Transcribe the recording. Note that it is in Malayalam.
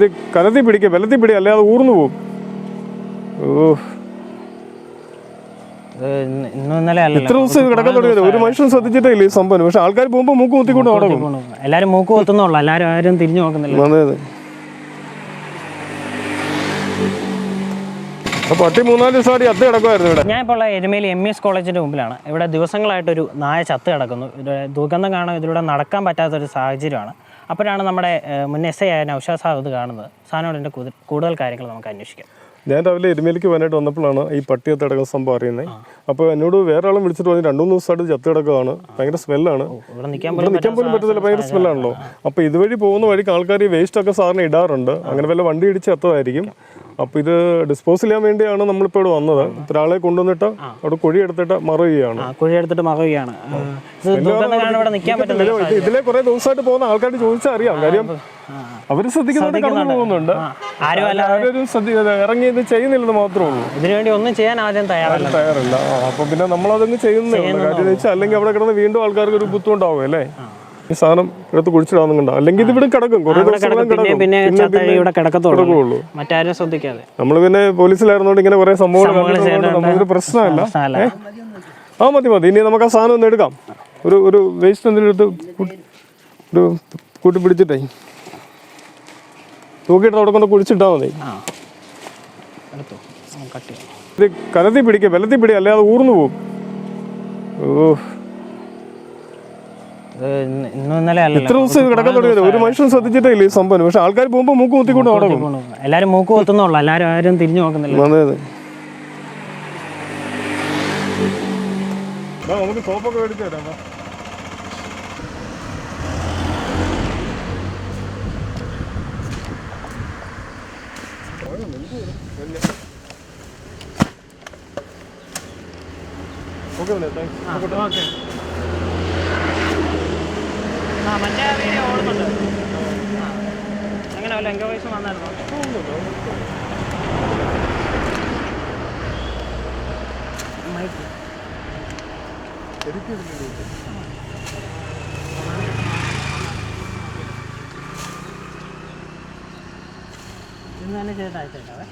ഇത് കലത്തി പിടിക്കുക ബലത്തിൽ പിടി അല്ലാതെ ഊർന്നു പോകും ഇത്ര ദിവസം കിടക്കാൻ തുടങ്ങിയത്. ഒരു മനുഷ്യൻ ശ്രദ്ധിച്ചിട്ടില്ല ഈ സംഭവം. പക്ഷെ ആൾക്കാർ പോകുമ്പോൾ മൂക്ക് കുത്തിക്കൊണ്ട് നടക്കും. എല്ലാരും മൂക്ക് കുത്തുന്നുള്ളൂ. എല്ലാരും ആരും തിരിഞ്ഞു നോക്കുന്നില്ല. അതെ അതെ. പട്ടി മൂന്നാൽ ദിവസമായിട്ട് ചത്ത് കിടക്കുമായിരുന്നു ഇവിടെ. ഞാൻ ഇപ്പോൾ ഉള്ള എരുമേലി എം എസ് കോളേജിന്റെ മുമ്പിലാണ്. ഇവിടെ ദിവസങ്ങളായിട്ടൊരു നായ ചത്ത് കിടക്കുന്നു. ദുർഗന്ധം കാണാൻ ഇതിലൂടെ നടക്കാൻ പറ്റാത്തൊരു സാഹചര്യമാണ്. അപ്പോഴാണ് നമ്മുടെ മുൻ എസ് ഐ ആയ നൗഷാദ് സാഹ് ഇത് കാണുന്നത്. സാധനോട് എന്റെ കൂടുതൽ കാര്യങ്ങൾ നമുക്ക് അന്വേഷിക്കാം. ഞാൻ രാവിലെ എരുമേലിക്ക് പോകാനായിട്ട് വന്നപ്പോഴാണ് ഈ പട്ടിയത്ത് കിടക്കുന്ന സംഭവം അറിയുന്നത് അപ്പോൾ എന്നോട് വേറെ ആളും വിളിച്ചിട്ട് പറഞ്ഞു രണ്ടു മൂന്ന് ദിവസമായിട്ട് ചത്ത് കിടക്കുകയാണ് ഭയങ്കര സ്മെല്ലാണ്. ഇവിടെ നിൽക്കാൻ പോലും പറ്റത്തില്ല. ഭയങ്കര സ്മെല്ലാണല്ലോ അപ്പോൾ ഇതുവഴി പോകുന്ന വഴിക്ക് ആൾക്കാർ ഈ വേസ്റ്റ് ഒക്കെ സാറിന് ഇടാറുണ്ട്. അങ്ങനെ വല്ല വണ്ടി ഇടിച്ച് എത്തതായിരിക്കും അപ്പൊ ഇത് ഡിസ്പോസ് ചെയ്യാൻ വേണ്ടിയാണ് നമ്മളിപ്പോൾ ഇവിടെ വന്നത്. ഒരാളെ കൊണ്ടുവന്നിട്ട് അവിടെ കുഴി എടുത്തിട്ട് മറുകയാണ് കുഴി എടുത്തിട്ട് ഇതിലെ കുറെ ദിവസമായിട്ട് പോകുന്ന ആൾക്കാർ ചോദിച്ചാൽ അറിയാം. കാര്യം അവർ ശ്രദ്ധിക്കുന്നുണ്ട് കടന്നു പോകുന്നുണ്ട്. ഇറങ്ങി ഇത് ചെയ്യുന്നില്ലെന്ന് മാത്രമേ ഉള്ളൂ. ഇതിനു വേണ്ടി ഒന്നും ചെയ്യാൻ ആദ്യം തയ്യാറല്ല. തയ്യാറല്ല. അപ്പൊ പിന്നെ നമ്മളതങ്ങ് ചെയ്യുന്നില്ല ഉള്ളൂ. കാര്യം വെച്ചാൽ അല്ലെങ്കിൽ അവിടെ കിടന്ന് വീണ്ടും ആൾക്കാർക്ക് ഒരു ബുദ്ധിമുട്ടാവും അല്ലേ ഈ സാധനം എടുത്ത് കുടിച്ചിടാന്നും കണ്ട. അല്ലെങ്കിൽ ഇത് ഇവിടെ കിടക്കും. പിന്നെ ഇവിടെ കിടക്കത്തുള്ളൂ. കിടക്കുള്ളൂ മറ്റാരും ശ്രദ്ധിക്കാതെ. നമ്മൾ പിന്നെ പോലീസിലായിരുന്നോണ്ട് ഇങ്ങനെ കുറെ സംഭവങ്ങൾ നമുക്കൊരു പ്രശ്നമല്ല. ആ മതി മതി. ഇനി നമുക്ക് ആ സാധനം ഒന്ന് എടുക്കാം. ഒരു ഒരു വേസ്റ്റ് എന്തെങ്കിലും എടുത്ത് ഒരു കൂട്ടി പിടിച്ചിട്ടേ. തൂക്കിയിട്ട് അവിടെ കൊണ്ട് കുടിച്ചിട്ടാ മതി. ഇത് കലത്തി പിടിക്കുക ബലത്തിൽ പിടി അല്ലാതെ ഊർന്നു പോകും ഓ ഇത് ഇന്ന് ഇന്നും ഇന്നലെ അല്ലല്ലോ ഇത്ര ദിവസം കിടക്കാൻ തുടങ്ങിയത് ഒരു മനുഷ്യൻ ശ്രദ്ധിച്ചിട്ടേ ഇല്ല ഈ സംഭവം. പക്ഷെ ആൾക്കാർ പോകുമ്പോൾ മൂക്ക് കുത്തിക്കൊണ്ട് നടക്കും. എല്ലാരും മൂക്ക് കുത്തുന്നുള്ളൂ. എല്ലാരും ആരും തിരിഞ്ഞു നോക്കുന്നില്ല. അതെ അതെ. നമുക്ക് സോപ്പൊക്കെ മേടിച്ചു തരാം ഓക്കെ. ആ മറ്റേ വീഡിയോ ഓടുന്നുണ്ട്. അങ്ങനെ വല്ല എൻക്വയറീസ് വന്നായിരുന്നോ. ഇന്ന് തന്നെ ചെയ്ത് അയച്ചേക്കാവേ